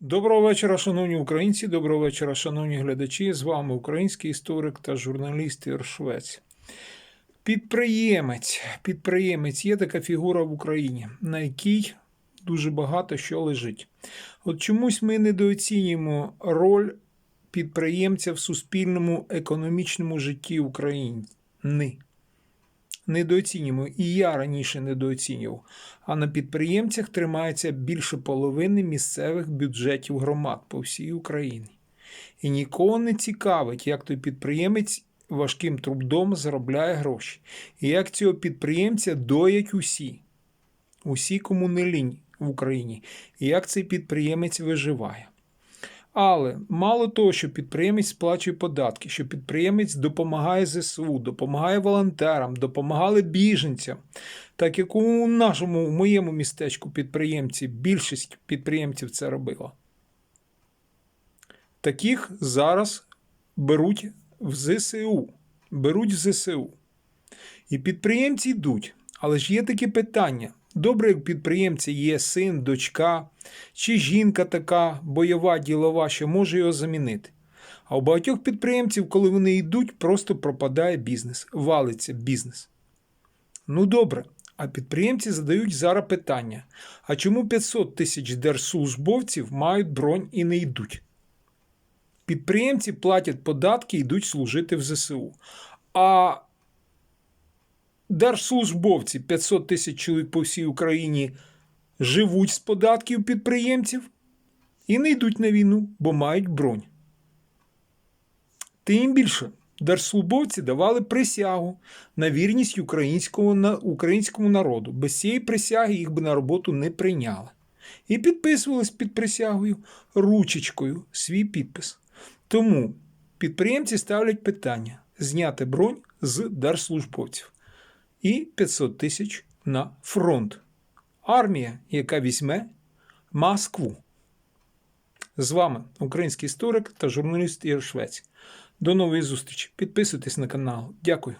Доброго вечора, шановні українці, доброго вечора, шановні глядачі. З вами український історик та журналіст Ір Швець. Підприємець. Підприємець є така фігура в Україні, на якій дуже багато що лежить. От чомусь ми недооцінюємо роль підприємця в суспільному економічному житті України. Недооцінюємо. І я раніше недооцінював. А на підприємцях тримається більше половини місцевих бюджетів громад по всій Україні. І нікого не цікавить, як той підприємець важким трудом заробляє гроші. І як цього підприємця доять усі, усі, кому не лінь в Україні, і як цей підприємець виживає. Але мало того, що підприємець сплачує податки, що підприємець допомагає ЗСУ, допомагає волонтерам, допомагали біженцям. Так як у нашому, у моєму містечку підприємці, більшість підприємців це робила. Таких зараз беруть в ЗСУ. Беруть в ЗСУ. І підприємці йдуть. Але ж є таке питання. Добре, як у підприємця є син, дочка, чи жінка така бойова, ділова, що може його замінити. А у багатьох підприємців, коли вони йдуть, просто пропадає бізнес, валиться бізнес. Ну добре, а підприємці задають зараз питання: а чому 500 тисяч держслужбовців мають бронь і не йдуть? Підприємці платять податки і йдуть служити в ЗСУ. А держслужбовці 500 тисяч чоловік по всій Україні живуть з податків підприємців і не йдуть на війну, бо мають бронь. Тим більше держслужбовці давали присягу на вірність українського, на, українському народу. Без цієї присяги їх би на роботу не прийняли. І підписувались під присягою ручечкою свій підпис. Тому підприємці ставлять питання зняти бронь з держслужбовців і 500 тисяч на фронт. Армія, яка візьме Москву. З вами український історик та журналіст Ігор Швець. До нової зустрічі. Підписуйтесь на канал. Дякую.